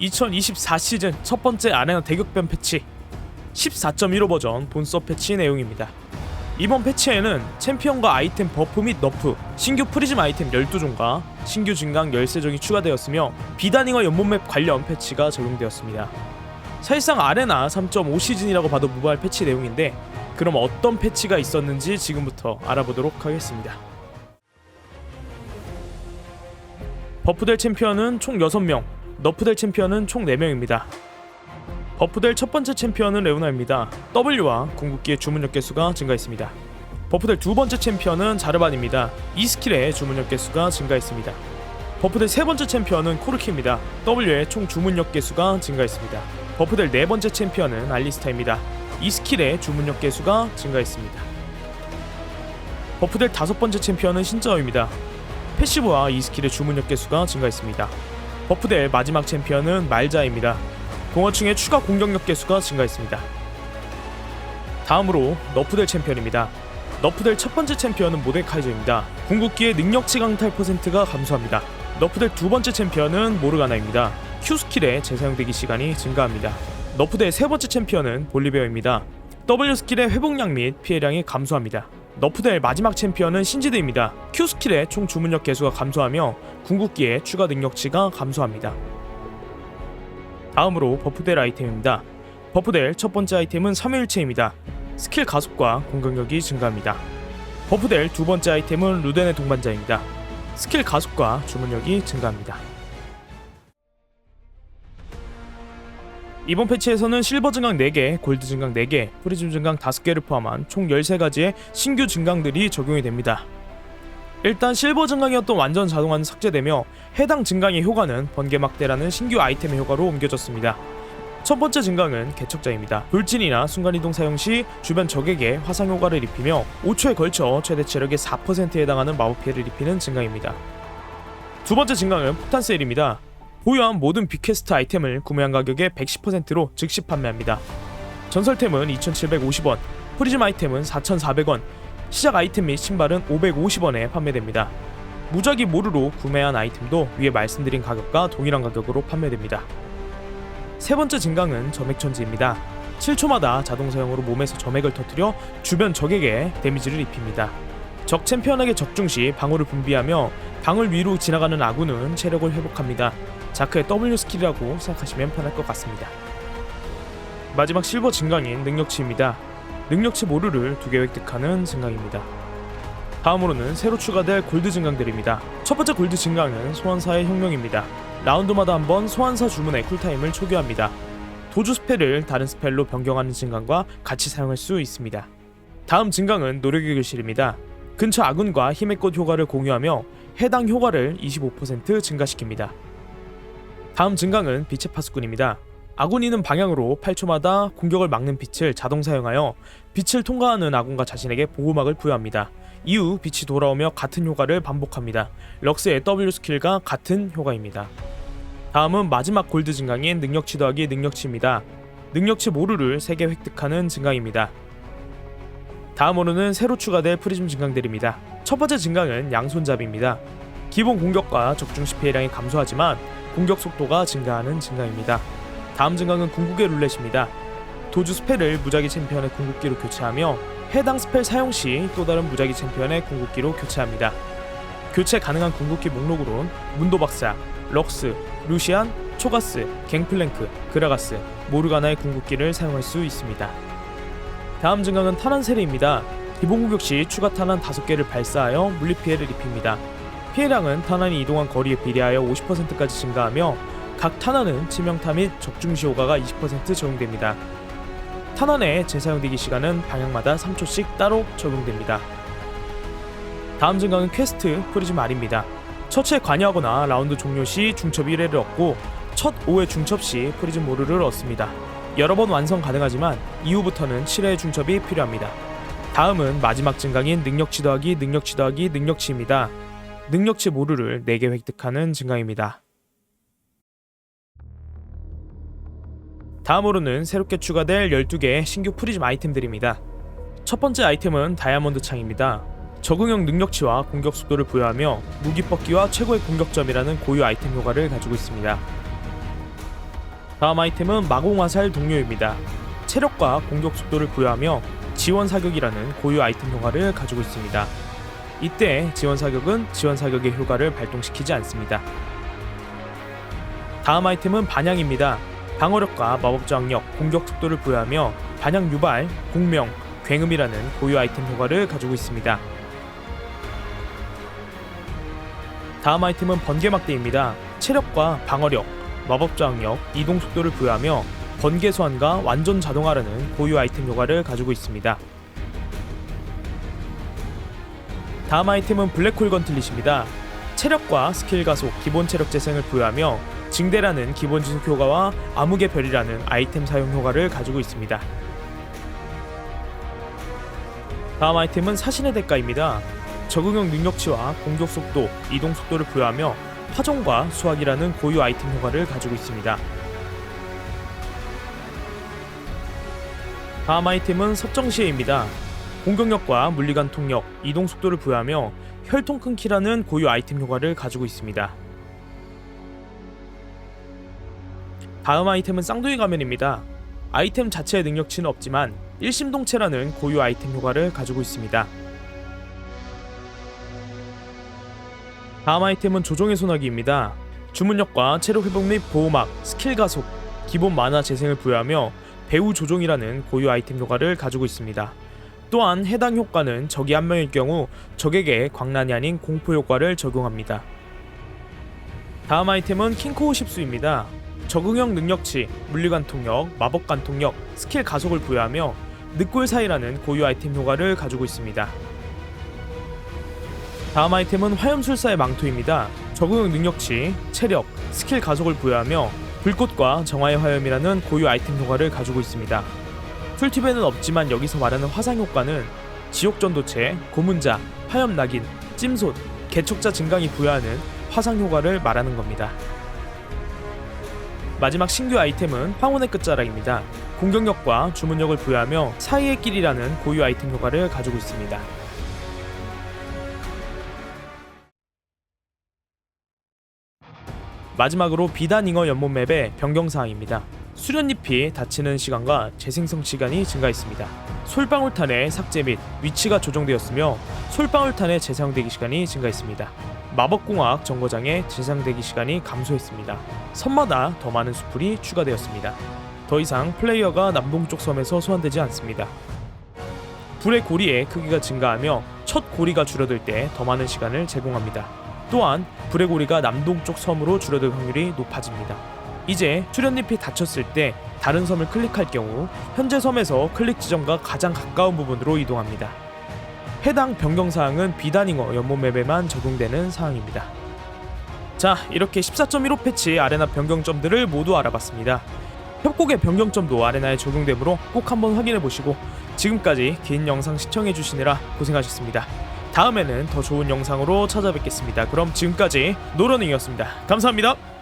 2024 시즌 첫 번째 아레나 대격변 패치 14.15 버전 본서 패치 내용입니다. 이번 패치에는 챔피언과 아이템 버프 및 너프, 신규 프리즘 아이템 12종과 신규 증강 13종이 추가되었으며 비단잉어 연못맵 관련 패치가 적용되었습니다. 사실상 아레나 3.5 시즌이라고 봐도 무방할 패치 내용인데 그럼 어떤 패치가 있었는지 지금부터 알아보도록 하겠습니다. 버프될 챔피언은 총 6명, 너프될 챔피언은 총 4명입니다. 버프될 첫 번째 챔피언은 레오나입니다. W와 궁극기의 주문력 개수가 증가했습니다. 버프될 두 번째 챔피언은 자르반입니다. 이 스킬의 주문력 개수가 증가했습니다. 버프될 세 번째 챔피언은 코르키입니다. W의 총 주문력 개수가 증가했습니다. 버프될 네 번째 챔피언은 알리스타입니다. 이 스킬의 주문력 개수가 증가했습니다. 버프될 다섯 번째 챔피언은 신짜오입니다. 패시브와 이 스킬의 주문력 개수가 증가했습니다. 버프될 마지막 챔피언은 말자입니다. 공허충의 추가 공격력 개수가 증가했습니다. 다음으로 너프될 챔피언입니다. 너프될 첫 번째 챔피언은 모데카이저입니다. 궁극기의 능력치 강탈 퍼센트가 감소합니다. 너프될 두 번째 챔피언은 모르가나입니다. Q 스킬의 재사용되기 시간이 증가합니다. 너프될 세 번째 챔피언은 볼리베어입니다. W 스킬의 회복량 및 피해량이 감소합니다. 너프될 마지막 챔피언은 신지드입니다. Q 스킬의 총 주문력 개수가 감소하며 궁극기의 추가 능력치가 감소합니다. 다음으로 버프될 아이템입니다. 버프될 첫 번째 아이템은 3일체입니다. 스킬 가속과 공격력이 증가합니다. 버프될 두 번째 아이템은 루덴의 동반자입니다. 스킬 가속과 주문력이 증가합니다. 이번 패치에서는 실버 증강 4개, 골드 증강 4개, 프리즘 증강 5개를 포함한 총 13가지의 신규 증강들이 적용이 됩니다. 일단 실버 증강이었던 완전 자동화는 삭제되며 해당 증강의 효과는 번개막대라는 신규 아이템의 효과로 옮겨졌습니다. 첫 번째 증강은 개척자입니다. 돌진이나 순간이동 사용 시 주변 적에게 화상 효과를 입히며 5초에 걸쳐 최대 체력의 4%에 해당하는 마법 피해를 입히는 증강입니다. 두 번째 증강은 폭탄 세일입니다. 보유한 모든 빅퀘스트 아이템을 구매한 가격의 110%로 즉시 판매합니다. 전설템은 2,750원, 프리즘 아이템은 4,400원, 시작 아이템 및 신발은 550원에 판매됩니다. 무작위 모르로 구매한 아이템도 위에 말씀드린 가격과 동일한 가격으로 판매됩니다. 세 번째 증강은 점액천지입니다. 7초마다 자동 사용으로 몸에서 점액을 터뜨려 주변 적에게 데미지를 입힙니다. 적 챔피언에게 적중 시 방울을 분비하며 방울 위로 지나가는 아군은 체력을 회복합니다. 자크의 W 스킬이라고 생각하시면 편할 것 같습니다. 마지막 실버 증강인 능력치입니다. 능력치 모르를 두 개 획득하는 증강입니다. 다음으로는 새로 추가될 골드 증강들입니다. 첫 번째 골드 증강은 소환사의 혁명입니다. 라운드마다 한 번 소환사 주문의 쿨타임을 초기화합니다. 도주 스펠을 다른 스펠로 변경하는 증강과 같이 사용할 수 있습니다. 다음 증강은 노력의 교실입니다. 근처 아군과 힘의 꽃 효과를 공유하며 해당 효과를 25% 증가시킵니다. 다음 증강은 빛의 파수꾼입니다. 아군 있는 방향으로 8초마다 공격을 막는 빛을 자동 사용하여 빛을 통과하는 아군과 자신에게 보호막을 부여합니다. 이후 빛이 돌아오며 같은 효과를 반복합니다. 럭스의 W 스킬과 같은 효과입니다. 다음은 마지막 골드 증강인 능력치 더하기 능력치입니다. 능력치 모루를 3개 획득하는 증강입니다. 다음으로는 새로 추가될 프리즘 증강들입니다. 첫 번째 증강은 양손잡이입니다. 기본 공격과 적중시 피해량이 감소하지만 공격 속도가 증가하는 증강입니다. 다음 증강은 궁극의 룰렛입니다. 도주 스펠을 무작위 챔피언의 궁극기로 교체하며 해당 스펠 사용 시 또 다른 무작위 챔피언의 궁극기로 교체합니다. 교체 가능한 궁극기 목록으론 문도박사, 럭스, 루시안, 초가스, 갱플랭크, 그라가스, 모르가나의 궁극기를 사용할 수 있습니다. 다음 증강은 탄환 세례입니다. 기본 공격 시 추가 탄환 5개를 발사하여 물리 피해를 입힙니다. 피해량은 탄환이 이동한 거리에 비례하여 50%까지 증가하며 각 탄환은 치명타 및 적중시 효과가 20% 적용됩니다. 탄환의 재사용되기 시간은 방향마다 3초씩 따로 적용됩니다. 다음 증강은 퀘스트 프리즘 R입니다. 처치에 관여하거나 라운드 종료 시 중첩 1회를 얻고 첫 5회 중첩 시 프리즘 모르를 얻습니다. 여러 번 완성 가능하지만 이후부터는 7회 중첩이 필요합니다. 다음은 마지막 증강인 능력치 더하기 능력치 더하기 능력치입니다. 능력치 모르를 4개 획득하는 증강입니다. 다음으로는 새롭게 추가될 12개의 신규 프리즘 아이템들입니다. 첫 번째 아이템은 다이아몬드 창입니다. 적응형 능력치와 공격 속도를 부여하며 무기 뽑기와 최고의 공격점이라는 고유 아이템 효과를 가지고 있습니다. 다음 아이템은 마공화살 동료입니다. 체력과 공격 속도를 부여하며 지원 사격이라는 고유 아이템 효과를 가지고 있습니다. 이때 지원 사격은 지원 사격의 효과를 발동시키지 않습니다. 다음 아이템은 반향입니다. 방어력과 마법 저항력, 공격 속도를 부여하며 반향 유발, 공명, 굉음이라는 고유 아이템 효과를 가지고 있습니다. 다음 아이템은 번개막대입니다. 체력과 방어력, 마법 저항력, 이동 속도를 부여하며 번개 소환과 완전 자동화라는 고유 아이템 효과를 가지고 있습니다. 다음 아이템은 블랙홀 건틀릿입니다. 체력과 스킬 가속, 기본 체력 재생을 부여하며 징대라는 기본 지속 효과와 암흑의 별이라는 아이템 사용 효과를 가지고 있습니다. 다음 아이템은 사신의 대가입니다. 적응형 능력치와 공격 속도, 이동 속도를 부여하며 파종과 수확이라는 고유 아이템 효과를 가지고 있습니다. 다음 아이템은 섭정시해입니다. 공격력과 물리관 통력, 이동 속도를 부여하며 혈통 끊기라는 고유 아이템 효과를 가지고 있습니다. 다음 아이템은 쌍둥이 가면입니다. 아이템 자체의 능력치는 없지만 일심동체라는 고유 아이템 효과를 가지고 있습니다. 다음 아이템은 조종의 소나기입니다. 주문력과 체력 회복 및 보호막, 스킬 가속, 기본 만화 재생을 부여하며 배우 조종이라는 고유 아이템 효과를 가지고 있습니다. 또한 해당 효과는 적이 한 명일 경우 적에게 광란이 아닌 공포 효과를 적용합니다. 다음 아이템은 킹코어 십수입니다. 적응형 능력치, 물리관 통력, 마법 관 통력, 스킬 가속을 부여하며 늑골 사이라는 고유 아이템 효과를 가지고 있습니다. 다음 아이템은 화염술사의 망토입니다. 적응형 능력치, 체력, 스킬 가속을 부여하며 불꽃과 정화의 화염이라는 고유 아이템 효과를 가지고 있습니다. 풀팁에는 없지만 여기서 말하는 화상 효과는 지옥 전도체, 고문자, 화염 낙인, 찜솥, 개척자 증강이 부여하는 화상 효과를 말하는 겁니다. 마지막 신규 아이템은 황혼의 끝자락입니다. 공격력과 주문력을 부여하며 사이의 길이라는 고유 아이템 효과를 가지고 있습니다. 마지막으로 비단 잉어 연못 맵의 변경 사항입니다. 수련잎이 닫히는 시간과 재생성 시간이 증가했습니다. 솔방울탄의 삭제 및 위치가 조정되었으며 솔방울탄의 재사용대기 시간이 증가했습니다. 마법공학 정거장의 재사용대기 시간이 감소했습니다. 섬마다 더 많은 수풀이 추가되었습니다. 더 이상 플레이어가 남동쪽 섬에서 소환되지 않습니다. 불의 고리의 크기가 증가하며 첫 고리가 줄어들 때 더 많은 시간을 제공합니다. 또한 불의 고리가 남동쪽 섬으로 줄어들 확률이 높아집니다. 이제 출연잎이 닫혔을 때 다른 섬을 클릭할 경우 현재 섬에서 클릭 지점과 가장 가까운 부분으로 이동합니다. 해당 변경 사항은 비단잉어 연못 맵에만 적용되는 사항입니다. 자, 이렇게 14.15 패치 아레나 변경점들을 모두 알아봤습니다. 협곡의 변경점도 아레나에 적용되므로 꼭 한번 확인해 보시고 지금까지 긴 영상 시청해 주시느라 고생하셨습니다. 다음에는 더 좋은 영상으로 찾아뵙겠습니다. 그럼 지금까지 노런잉이었습니다. 감사합니다.